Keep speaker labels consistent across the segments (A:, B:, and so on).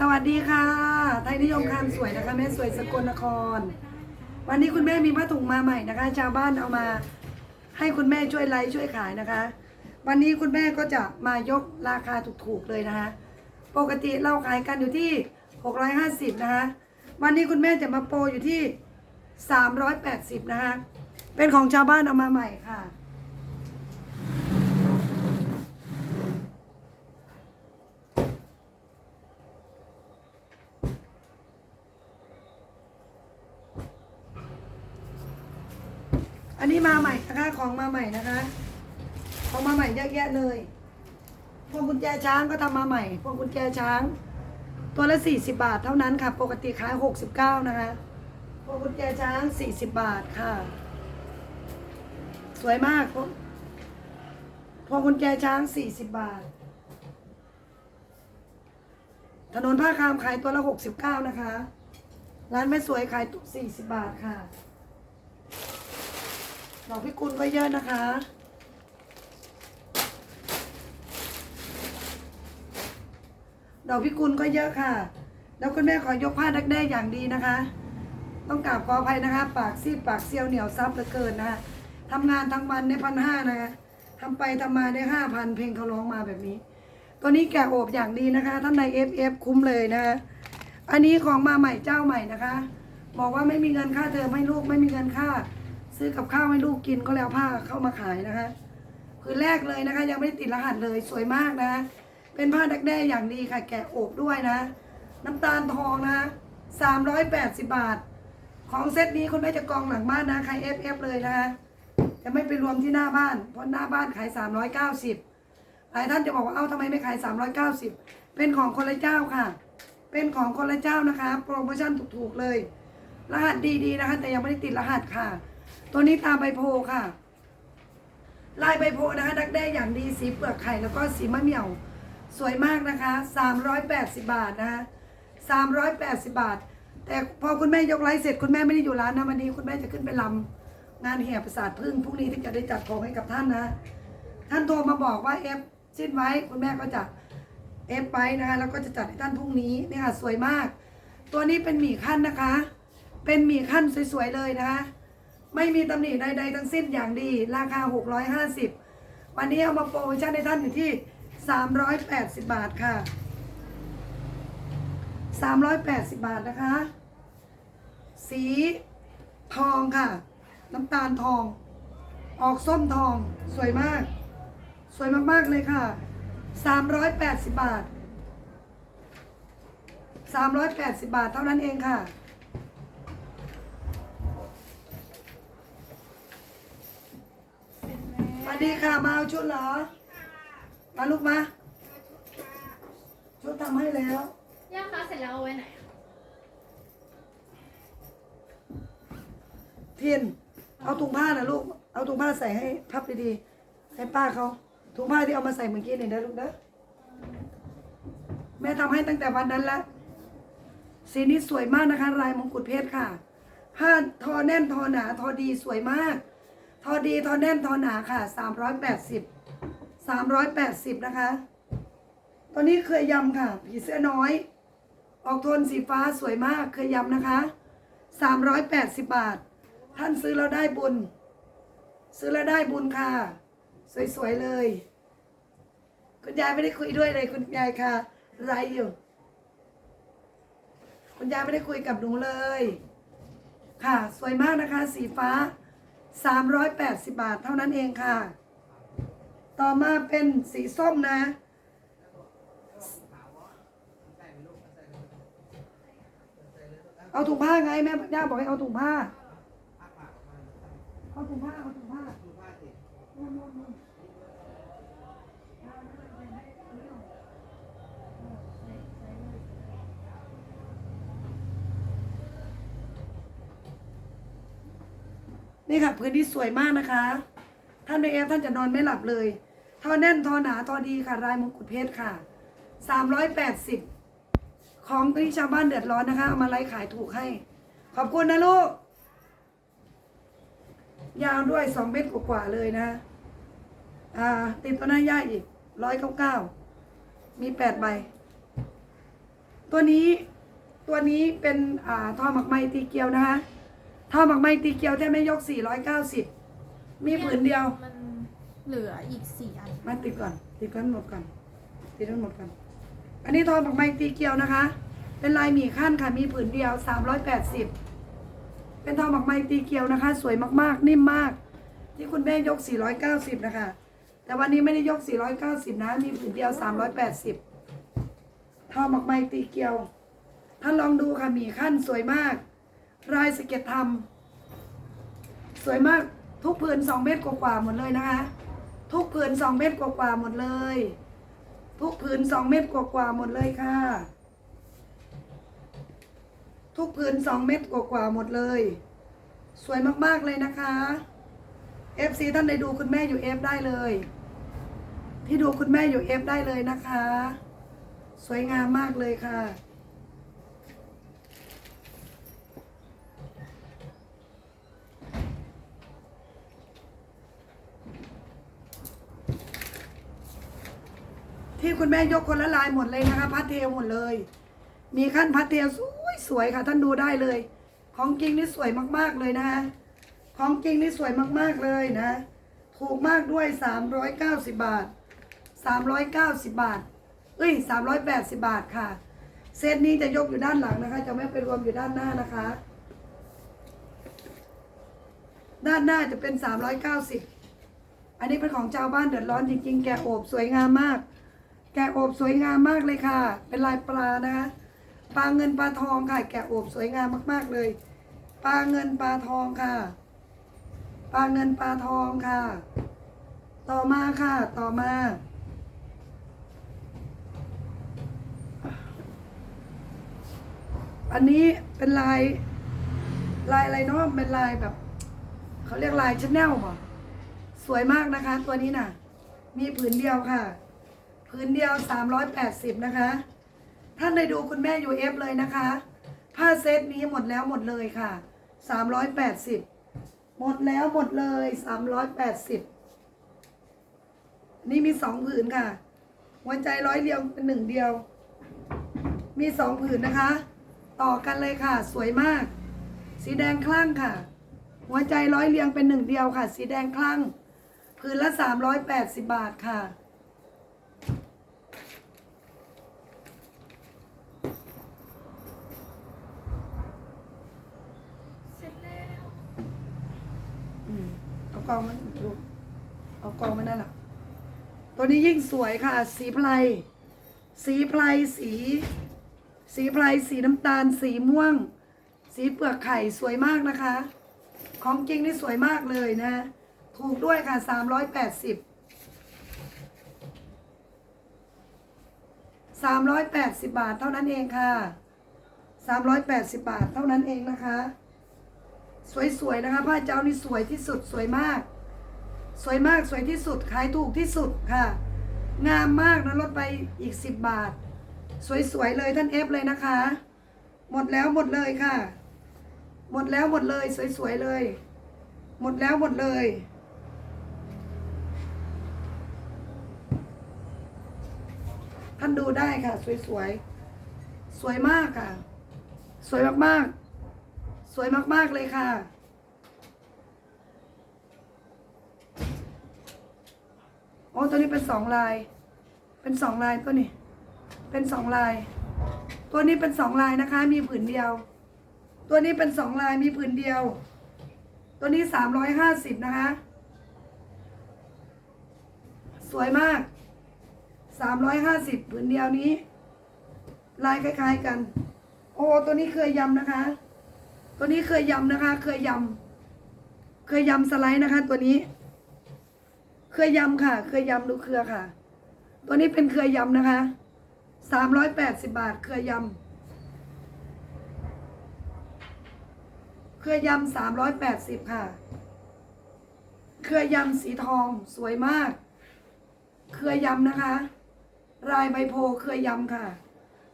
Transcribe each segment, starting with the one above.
A: สวัสดีค่ะ ไทยนิยมคำสวยนะคะ แม่สวยสกลนคร วันนี้คุณแม่มีผ้าถุงมาใหม่นะคะ ชาวบ้านเอามาให้คุณแม่ช่วยไลฟ์ช่วยขายนะคะ วันนี้คุณแม่ก็จะมายกราคาถูกๆเลยนะคะ ปกติเราขายกันอยู่ที่ 650 นะคะ วันนี้คุณแม่จะมาโปรอยู่ที่ 380 นะคะ เป็นของชาวบ้านเอามาใหม่ค่ะ อันนี้มาใหม่นะคะของมาใหม่นะคะของมาใหม่เยอะแยะเลย พวงกุญแจช้างก็ทำมาใหม่ พวงกุญแจช้าง ตัวละ40 บาทเท่านั้นค่ะ ปกติขาย 69 นะคะ พวงกุญแจช้าง 40 บาทค่ะ สวยมากพวงพวงกุญแจช้าง 40 บาท ถนนผ้าคามขายตัวละ 69 นะคะ ร้านแม่สวยขายตัว40 บาทค่ะ ดอกพิกุลก็เยอะนะคะ ดอกพิกุลก็เยอะค่ะ แล้วคุณแม่ขอยกผ้าดักแด้อย่างดีนะคะ ต้องกราบขออภัยนะคะ ปากซีดปากเซียวเหนียวซับเหลือเกินนะคะทำงานทั้งวันในพันห้านะคะทำไปทำมาได้ห้าพันเพลงเขาร้องมาแบบนี้ ตัวนี้แกะโอบอย่างดีนะคะ ท่านใน FF คุ้มเลยนะคะอันนี้ของมาใหม่เจ้าใหม่นะคะ บอกว่าไม่มีเงินค่าเทอมให้ลูกไม่มีเงินค่า ซื้อกับข้าวให้ลูกกินก็แล้วผ้าเข้ามาขายนะคะคือแรกเลยนะคะ ยังไม่ได้ติดรหัสเลยสวยมากนะ เป็นผ้าดักแด้อย่างดีค่ะ แกะโอบด้วยนะ น้ำตาลทองนะสามร้อยแปดสิบบาท ของเซตนี้คุณแม่จะกองหลังบ้านนะ ใครเอฟเอฟเลยนะคะจะไม่ไปรวมที่หน้าบ้าน เพราะหน้าบ้านขายสามร้อยเก้าสิบหลายท่านจะบอกว่าเอ้าทำไมไม่ขายสามร้อยเก้าสิบเป็นของคนละเจ้าค่ะ เป็นของคนละเจ้านะคะ โปรโมชั่นถูกๆเลย รหัสดีๆนะคะ แต่ยังไม่ได้ติดรหัสค่ะ ตัวนี้ตาใบโพค่ะ ลายใบโพนะคะดักแด้อย่างดีสีเปลือกไข่แล้วก็สีมะเหมี่ยว สวยมากนะคะ 380 บาทนะคะ380 บาท แต่พอคุณแม่ยกไลฟ์เสร็จคุณแม่ไม่ได้อยู่ร้านนะวันนี้คุณแม่จะขึ้นไปลำงานแห่ประสาทพึ่งพรุ่งนี้ที่จะได้จัดของให้กับท่านนะ ท่านโทรมาบอกว่าเอฟสิ้นไว้คุณแม่ก็จะเอฟไปนะคะแล้วก็จะจัดให้ท่านพรุ่งนี้เนี่ยค่ะสวยมาก ตัวนี้เป็นหมี่ขั้นนะคะ เป็นหมี่ขั้นสวยๆเลยนะคะ ไม่มีตำหนิใดๆทั้งสิ้นอย่างดี ราคา 650 วันนี้เอามาโปรโมชั่นให้ท่านอยู่ที่ 380 บาทค่ะ 380 บาทนะคะ สีทองค่ะ น้ำตาลทอง ออกส้มทอง สวยมาก สวยมากๆเลยค่ะ 380 บาท 380 บาทเท่านั้นเองค่ะ สวัสดีค่ะ มาเอาชุดเหรอ มาลูกมา ชุดทำให้แล้ว
B: ย่าคะเสร็จแล้วเอาไว้ไหนอะ
A: เทียน เอาถุงผ้านะลูก เอาถุงผ้าใส่ให้พับดีๆ ให้ป้าเขาถุงผ้าที่เอามาใส่เมื่อกี้นี่นะลูกนะแม่ทำให้ตั้งแต่วันนั้นละสีนี้สวยมากนะคะลายมงกุฎเพชรค่ะ ผ้าทอแน่นทอหนาทอดีสวยมาก ทอดีทอแน่นทอหนาค่ะสามร้อยแปดสิบสามร้อยแปดสิบนะคะ ตัวนี้เคยยำค่ะ ผีเสื้อน้อย ออกโทนสีฟ้าสวยมากเคยยำนะคะสามร้อยแปดสิบบาท ท่านซื้อแล้วได้บุญ ซื้อแล้วได้บุญค่ะ สวยๆเลย คุณยายไม่ได้คุยด้วยเลยคุณยายค่ะ ไรอยู่ คุณยายไม่ได้คุยกับหนูเลย ค่ะ สวยมากนะคะ สีฟ้า 380 บาทเท่านั้นเองค่ะ ต่อมาเป็นสีส้มนะเอาถุงผ้าไงแม่ย่าบอกให้เอาถุงผ้าเอาถุงผ้า เอาถุงผ้านู่นนู่นนู่น นี่ค่ะพื้นที่สวยมากนะคะ ท่านในเอฟท่านจะนอนไม่หลับเลยทอแน่นทอหนาทอดีค่ะลายมงกุฎเพชรค่ะสามร้อยแปดสิบของที่ชาวบ้านเดือดร้อนนะคะเอามาไล่ขายถูกให้ ขอบคุณนะลูก ยาวด้วยสองเมตรกว่าๆเลยนะ อ่า ติดตัวหน้าย่าอีกร้อยเก้าเก้ามีแปดใบ ตัวนี้ตัวนี้เป็นอ่าทอหมักไหมตีเกียวนะคะ ทอหมักไหมตีเกียวแท้ไม่ยก 490 มีผืนเดียว
B: มันเหลืออีกสี่อัน
A: มาติดก่อน ติดกันหมดก่อน ติดกันหมดก่อน อันนี้ทอหมักไหมตีเกียวนะคะ เป็นลายหมี่ขั้นค่ะ มีผืนเดียว 380 เป็นทอหมักไหมตีเกียวนะคะ สวยมากๆ นิ่มมาก ที่คุณแม่ยก 490 นะคะ แต่วันนี้ไม่ได้ยก 490 นะ มีผืนเดียว 380ทอหมักไหมตีเกียวท่านลองดูค่ะหมี่ขั้นสวยมาก รายสเก็ตทำสวยมากทุกผืน2เมตรกว่าๆหมดเลยนะคะ ทุกผืน2เมตรกว่าๆหมดเลย ทุกผืน2เมตรกว่าๆหมดเลยค่ะ ทุกผืน2เมตรกว่าๆหมดเลย สวยมากๆเลยนะคะ FC ท่านใดดูคุณแม่อยู่ F ได้เลย ที่ดูคุณแม่อยู่ F ได้เลยนะคะ สวยงามมากเลยค่ะ ที่คุณแม่ยกคนละลายหมดเลยนะคะพัดเทลหมดเลย มีขั้นพัดเทลสวยสวยค่ะ ท่านดูได้เลย ของจริงนี่สวยมากๆเลยนะคะของจริงนี่สวยมากๆเลยนะ ถูกมากด้วย 390 บาท 390 บาท เอ้ย 380 บาทค่ะ เซตนี้จะยกอยู่ด้านหลังนะคะ จะไม่ไปรวมอยู่ด้านหน้านะคะ ด้านหน้าจะเป็น 390 อันนี้เป็นของชาวบ้านเดือดร้อนจริงๆ แกะโอบสวยงามมาก แกะโอบสวยงามมากเลยค่ะ เป็นลายปลานะคะปลาเงินปลาทองค่ะ แกะโอบสวยงามมากๆเลย ปลาเงินปลาทองค่ะ ปลาเงินปลาทองค่ะ ต่อมาค่ะ ต่อมา อันนี้เป็นลายลายอะไรเนาะเป็นลายแบบเขาเรียกลายชาแนลป่ะสวยมากนะคะ ตัวนี้น่ะ มีผืนเดียวค่ะ ผืนเดียว 380 นะคะ ท่านได้ดูคุณแม่ยูเอฟเลยนะคะ ผ้าเซตนี้หมดแล้วหมดเลยค่ะ 380 หมดแล้วหมดเลย 380 นี่มีสองผืนค่ะหัวใจร้อยเดียวเป็นหนึ่งเดียว มีสองผืนนะคะ ต่อกันเลยค่ะ สวยมาก สีแดงคลั่งค่ะ หัวใจร้อยเรียงเป็นหนึ่งเดียวค่ะ สีแดงคลั่ง ผืนละ 380 บาทค่ะ
B: เสร็จแล้ว
A: อืมเอากองมันดู เอากองมันนั่นแหละตัวนี้ยิ่งสวยค่ะ สีไพรสีไพรสี สีไพรสีน้ำตาล สีม่วง สีเปลือกไข่สวยมากนะคะ ของจริงนี่สวยมากเลยนะ ถูกด้วยค่ะ380 380บาทเท่านั้นเองค่ะ380บาทเท่านั้นเองนะคะ สวยๆนะคะผ้าเจ้านี่สวยที่สุดสวยมาก สวยมากสวยที่สุดขายถูกที่สุดค่ะ งามมากนะลดไปอีก 10 บาท สวยๆเลยท่านเอฟเลยนะคะ หมดแล้วหมดเลยค่ะ หมดแล้วหมดเลยสวยๆเลย หมดแล้วหมดเลยท่านดูได้ค่ะ สวยๆสวยมากค่ะ สวยมากๆ สวยมากๆเลยค่ะ โอ้ตัวนี้เป็นสองลาย เป็นสองลายตัวนี้ เป็นสองลาย ตัวนี้เป็นสองลายนะคะ มีผืนเดียว ตัวนี้เป็นสองลายมีผืนเดียว ตัวนี้สามร้อยห้าสิบนะคะ สวยมากสามร้อยห้าสิบผืนเดียวนี้ ลายคล้ายๆกัน โอ้ตัวนี้เคยยำนะคะ ตัวนี้เคยยำนะคะ เคยยำเคยยำสไลด์นะคะ ตัวนี้ เคยยำค่ะ เครยยำดูเครือค่ะ ตัวนี้เป็นเครยยำนะคะสามร้อยแปดสิบาท เครยยำเครยยำสามร้อยแปดสิบค่ะ เครยยำสีทองสวยมาก เครยยำนะคะ รายใบโพเครยยำค่ะ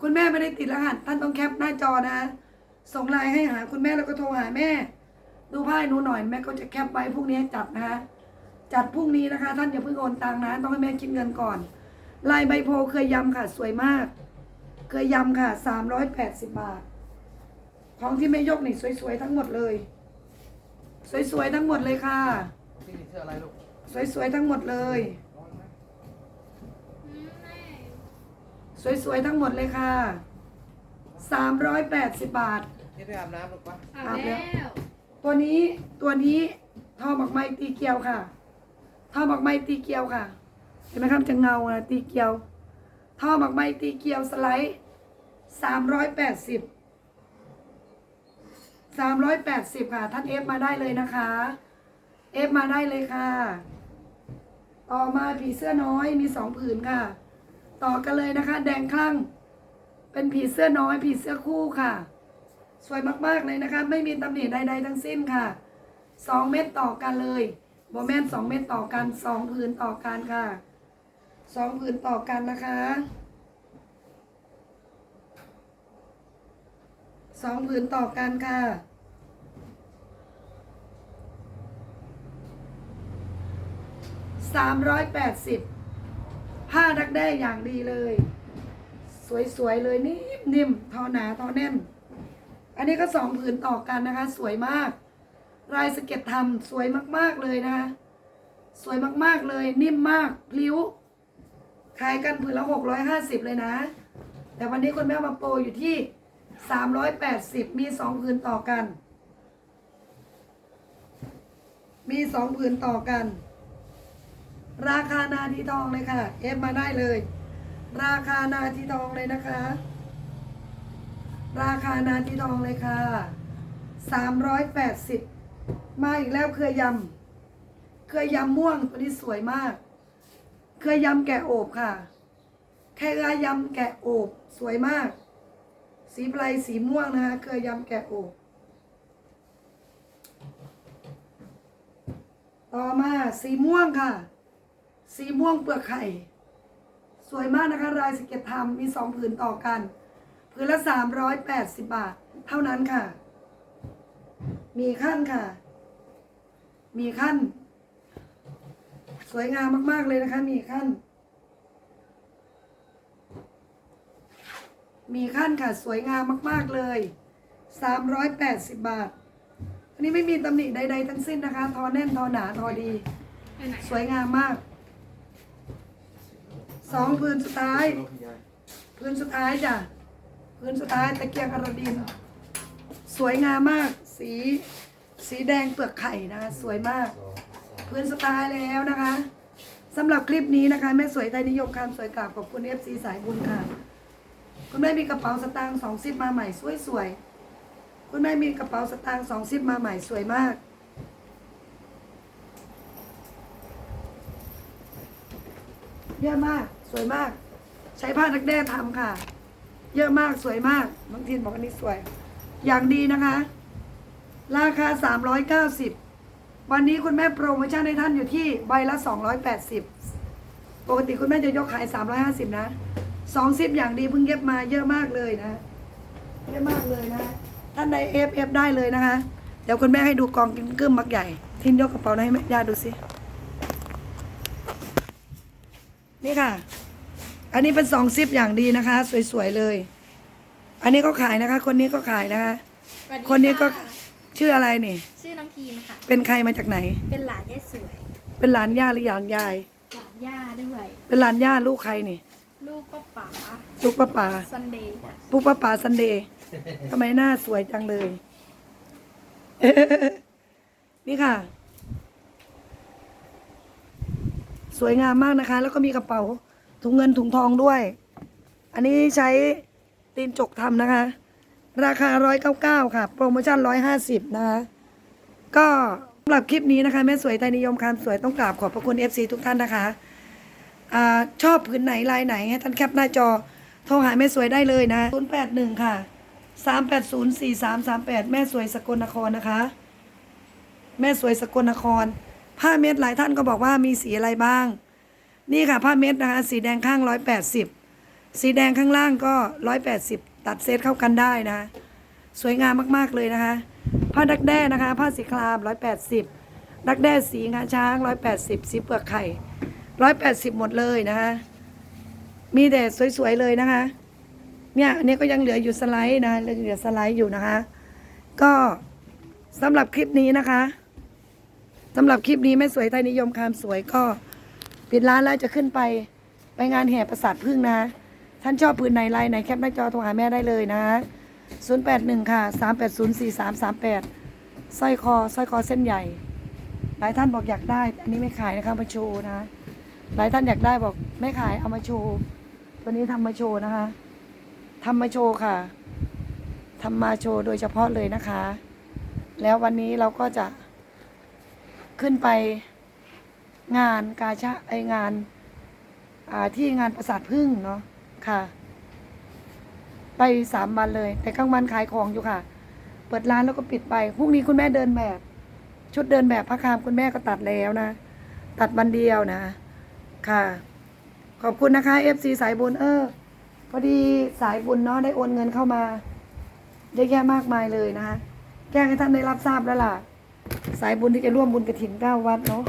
A: คุณแม่ไม่ได้ติดรหัสท่านต้องแคปหน้าจอนะส่งไลน์ให้หาคุณแม่แล้วก็โทรหาแม่ ดูไพ่หนูหน่อยแม่ก็จะแคปไว้พรุ่งนี้จัดนะคะ จัดพรุ่งนี้นะคะ ท่านอย่าเพิ่งโอนตังค์นะ ต้องให้แม่คิดเงินก่อน ลายใบโพเคยยำค่ะ สวยมากเกลือยำค่ะสามร้อยแปดสิบบาท ของที่ไม่ยกนี่สวยๆทั้งหมดเลย สวยๆทั้งหมดเลยค่ะ
C: พี่เสื้ออะไรลูก
A: สวยๆทั้งหมดเลย
B: อืมแม่
A: สวยๆทั้งหมดเลยค่ะสามร้อยแปดสิบบาท
C: นี่ไปอาบน้ำลูกปะ
B: อา
A: อา
B: บบ
A: แล้
B: แล้วว
A: ตัวนี้ตัวนี้ทอหมักไม้ตีเกียวค่ะ ท่อหมักไม้ตีเกียวค่ะ เห็นไหมครับจะเงานะตีเกียว ท่อหมักไม้ตีเกียวสไลด์สามร้อยแปดสิบสามร้อยแปดสิบค่ะ ท่านเอฟมาได้เลยนะคะเอฟมาได้เลยค่ะ ต่อมาผีเสื้อน้อยมีสองผืนค่ะ ต่อกันเลยนะคะ แดงคลั่ง เป็นผีเสื้อน้อย ผีเสื้อคู่ค่ะ สวยมากๆเลยนะคะ ไม่มีตำหนิใดๆทั้งสิ้นค่ะสองเม็ดต่อกันเลย โมเมนสองเม็ดต่อกันสองผืนต่อกันค่ะสองผืนต่อกันนะคะสองผืนต่อกันค่ะสามร้อยแปดสิบผ้าดักแด้อย่างดีเลย สวยๆเลยนิ่มๆทอหนาทอแน่น อันนี้ก็สองผืนต่อกันนะคะ สวยมาก ลายสเก็ตทำสวยมาก ๆ เลยนะคะ สวยมากๆเลย นิ่มมากพลิ้ว ขายกันผืนละหกร้อยห้าสิบเลยนะ แต่วันนี้คุณแม่มาโปรอยู่ที่สามร้อยแปดสิบมีสองผืนต่อกัน มีสองผืนต่อกัน ราคานาทีทองเลยค่ะ เอฟมาได้เลย ราคานาทีทองเลยนะคะ ราคานาทีทองเลยค่ะสามร้อยแปดสิบ มาอีกแล้วเครือยำเครือยำม่วงตัวนี้สวยมาก เครือยำแกะโอบค่ะเครือยำแกะโอบสวยมาก สีไพรสีม่วงนะคะเครือยำแกะโอบต่อมาสีม่วงค่ะ สีม่วงเปลือกไข่ สวยมากนะคะลายสเก็ตทำมีสองผืนต่อกันผืนละสามร้อยแปดสิบบาท เท่านั้นค่ะ มีขั้นค่ะ มีขั้น สวยงามมาก ๆ เลยนะคะ มีขั้น มีขั้นค่ะ สวยงามมาก ๆ เลยสามร้อยแปดสิบบาท อันนี้ไม่มีตำหนิใด ๆ ทั้งสิ้นนะคะ ทอแน่น ทอหนา ทอดี
B: ไปไหน
A: สวยงามมาก สองพื้นสุดท้าย
C: ลูกพี่ยาย
A: พื้นสุดท้ายจ้ะ พื้นสุดท้ายตะเกียงอรดิน สวยงามมาก สี สีแดงเปลือกไข่นะคะ สวยมากพื้นสุดท้ายแล้วนะคะสำหรับคลิปนี้นะคะ แม่สวยไทยนิยมคำสวยกราบขอบคุณเอฟซีสายบุญค่ะ คุณแม่มีกระเป๋าสตางค์สองซิปมาใหม่สวยๆคุณแม่มีกระเป๋าสตางค์สองซิปมาใหม่สวยมากเยอะมากสวยมาก ใช้ผ้านักแด้ทำค่ะ เยอะมากสวยมากน้องทินบอกอันนี้สวย อย่างดีนะคะ ราคา 390 วันนี้คุณแม่โปรโมชั่นให้ท่านอยู่ที่ใบละ 280 ปกติคุณแม่จะยกขาย 350 นะสองซิปอย่างดีเพิ่งเย็บมาเยอะมากเลยนะ เยอะมากเลยนะ ท่านใดเอฟเอฟได้เลยนะคะ เดี๋ยวคุณแม่ให้ดูกองกินกึ้มมักใหญ่ ทินยกกระเป๋าให้แม่ย่าดูสิ นี่ค่ะ อันนี้เป็นสองซิปอย่างดีนะคะ สวยๆเลย อันนี้ก็ขายนะคะ คนนี้ก็ขายนะคะ
B: สวัสดี
A: คนนี้ก็
B: ค่ะ
A: ชื่ออะไรนี่
B: ชื่อน้องพีนค่ะ
A: เป็นใครมาจากไหน
B: เป็นหลานยายสวย
A: เป็นหลานย่าหรือหลานยาย
B: หลานย่าด้วย
A: เป็นหลานย่าลูกใครนี่
B: ลูกก็ป๋า
A: ลูกป้าป่า
B: ซันเดย์
A: ลูกป้าป่าซันเดย์ทำไมหน้าสวยจังเลย นี่ค่ะ สวยงามมากนะคะ แล้วก็มีกระเป๋าถุงเงินถุงทองด้วย อันนี้ใช้ตีนจกทำนะคะ ราคาร้อยเก้าเก้าค่ะ โปรโมชั่นร้อยห้าสิบนะคะ ก็สำหรับคลิปนี้นะคะ แม่สวยไทยนิยมคำสวยต้องกราบขอบพระคุณ FC ทุกท่านนะคะอชอบผืนไหนลายไหนให้ท่านแคปหน้าจอ โทรหาแม่สวยได้เลยนะ 081 ค่ะ 380 4338 แม่สวยสกลนครนะคะ แม่สวยสกลนคร ผ้าเม็ดหลายท่านก็บอกว่ามีสีอะไรบ้าง นี่ค่ะผ้าเม็ดนะคะ สีแดงข้าง 180 สีแดงข้างล่างก็ 180 ตัดเซตเข้ากันได้นะ สวยงามมากๆเลยนะคะ ผ้าดักแด้นะคะ ผ้าสีคราม 180 ดักแด้สีงาช้าง 180 สีเปลือกไข่ 180 หมดเลยนะคะ มีแต่สวยๆเลยนะคะ เนี่ยอันนี้ก็ยังเหลืออยู่สไลด์นะเหลือสไลด์อยู่นะคะ ก็สำหรับคลิปนี้นะคะสำหรับคลิปนี้แม่สวยไทยนิยมคามสวยก็ปิดร้านแล้วจะขึ้นไปไปงานแห่ประสาทพึ่งนะ ท่านชอบพื้นไหนลน์ไหนแคปหน้าจอโทรหาแม่ได้เลยนะ 081 ค่ะ 380 4338สร้อยคอสร้อยคอเส้นใหญ่ หลายท่านบอกอยากได้ อันนี้ไม่ขายนะคะมาโชว์นะ หลายท่านอยากได้บอกไม่ขายเอามาโชว์ ตัวนี้ทำมาโชว์นะคะทำมาโชว์ค่ะทำมาโชว์โดยเฉพาะเลยนะคะ แล้ววันนี้เราก็จะขึ้นไปงานกาชาไองานอ่าที่งานประสาทพึ่งเนาะ ค่ะ ไปสามวันเลย แต่กลางวันขายของอยู่ค่ะ เปิดร้านแล้วก็ปิดไปพรุ่งนี้คุณแม่เดินแบบ ชุดเดินแบบพระคามคุณแม่ก็ตัดแล้วนะ ตัดวันเดียวนะ ค่ะ ขอบคุณนะคะ FC สายบุญเออ พอดีสายบุญเนาะได้โอนเงินเข้ามาเยอะแยะมากมายเลยนะคะแจ้งให้ท่านได้รับทราบแล้วล่ะ สายบุญที่จะร่วมบุญกระถินเก้าวัดเนาะ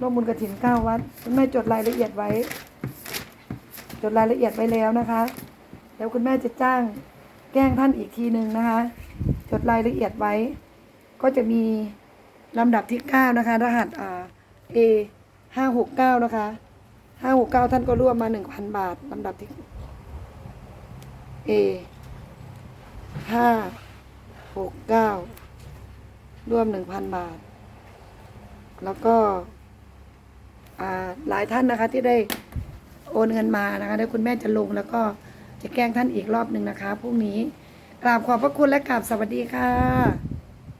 A: ร่วมบุญกระถินเก้าวัดคุณแม่จดรายละเอียดไว้ จดรายละเอียดไว้แล้วนะคะ แล้วคุณแม่จะจ้างแกล้งท่านอีกทีหนึ่งนะคะ จดรายละเอียดไว้ ก็จะมีลำดับที่เก้านะคะ รหัสอ่า A ห้าหกเก้านะคะห้าหกเก้าท่านก็ร่วมมาหนึ่งพันบาทลำดับที่ A ห้าหกเก้าร่วมหนึ่งพันบาท แล้วก็อ่าหลายท่านนะคะที่ได้ โอนเงินมานะคะเดี๋ยวคุณแม่จะลงแล้วก็จะแกล้งท่านอีกรอบหนึ่งนะคะพรุ่งนี้กราบขอบพระคุณและกราบสวัสดีค่ะ